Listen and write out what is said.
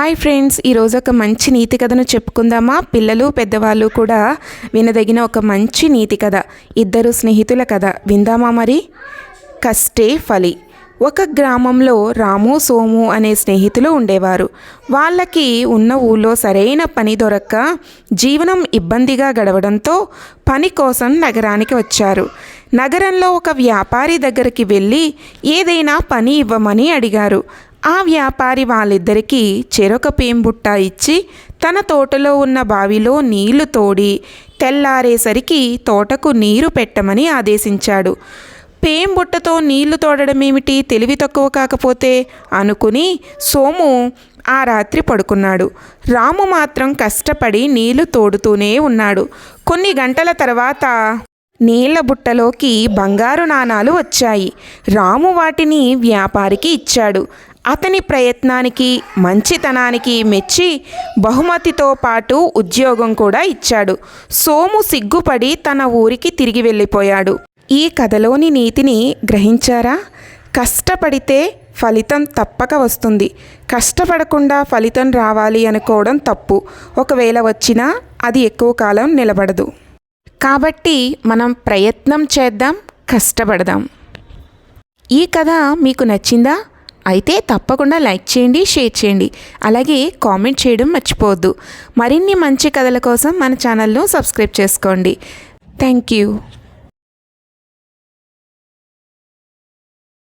Hi friends ఈరోజు ఒక మంచి నీతి కథను చెప్పుకుందామా? పిల్లలు పెద్దవాళ్ళు కూడా వినదగిన ఒక మంచి నీతి కథ ఇద్దరు స్నేహితుల కథ. విందామా మరి? కష్టే ఫలి. ఒక గ్రామంలో రాము సోము అనే స్నేహితులు ఉండేవారు. వాళ్ళకి ఉన్న ఊళ్ళో సరైన పని దొరక్క జీవనం ఇబ్బందిగా గడవడంతో పని కోసం నగరానికి వచ్చారు. నగరంలో ఒక వ్యాపారి దగ్గరికి వెళ్ళి ఏదైనా పని ఇవ్వమని అడిగారు. ఆ వ్యాపారి వాళ్ళిద్దరికీ చెరొక పేంబుట్ట ఇచ్చి తన తోటలో ఉన్న బావిలో నీళ్ళు తోడి తెల్లారేసరికి తోటకు నీరు పెట్టమని ఆదేశించాడు. పేంబుట్టతో నీళ్ళు తోడడమేమిటి? తెలివి తక్కువ కాకపోతే? అనుకుని సోము ఆ రాత్రి పడుకున్నాడు. రాము మాత్రం కష్టపడి నీళ్ళు తోడుతూనే ఉన్నాడు. కొన్ని గంటల తర్వాత నీళ్ళ బుట్టలోకి బంగారు నాణాలు వచ్చాయి. రాము వాటిని వ్యాపారికి ఇచ్చాడు. అతని ప్రయత్నానికి మంచితనానికి మెచ్చి బహుమతితో పాటు ఉద్యోగం కూడా ఇచ్చాడు. సోము సిగ్గుపడి తన ఊరికి తిరిగి వెళ్ళిపోయాడు. ఈ కథలోని నీతిని గ్రహించారా? కష్టపడితే ఫలితం తప్పక వస్తుంది. కష్టపడకుండా ఫలితం రావాలి అనుకోవడం తప్పు. ఒకవేళ వచ్చినా అది ఎక్కువ కాలం నిలబడదు. కాబట్టి మనం ప్రయత్నం చేద్దాం కష్టపడదాం. ఈ కథ మీకు నచ్చిందా? అయితే తప్పకుండా లైక్ చేయండి షేర్ చేయండి. అలాగే కామెంట్ చేయడం మర్చిపోవద్దు. మరిన్ని మంచి కథల కోసం మన ఛానల్ను సబ్స్క్రైబ్ చేసుకోండి. Thank you.